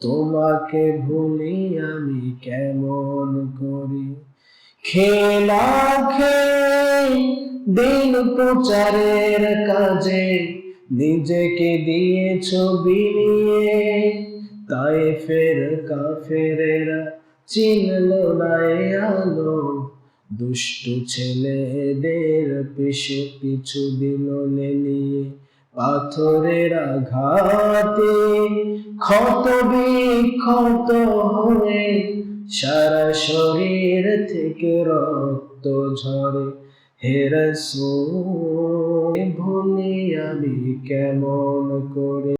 তোমাকে ভুলি আমি কেমন করি? খেলা, দিন প্রচারের কাজে নিজেকে দিয়েছ বিলিয়ে তাই ফের কাফেরেরা চিনল না এ আলো। দুষ্টু ছেলেদের পিছু পিছু দিল নিয়ে। পাথরের আঘাতে ক্ষত বিক্ষত হয়ে সারা শরীর থেকে রক্ত ঝরে। হেরসো ভুলি আমি কেমন করে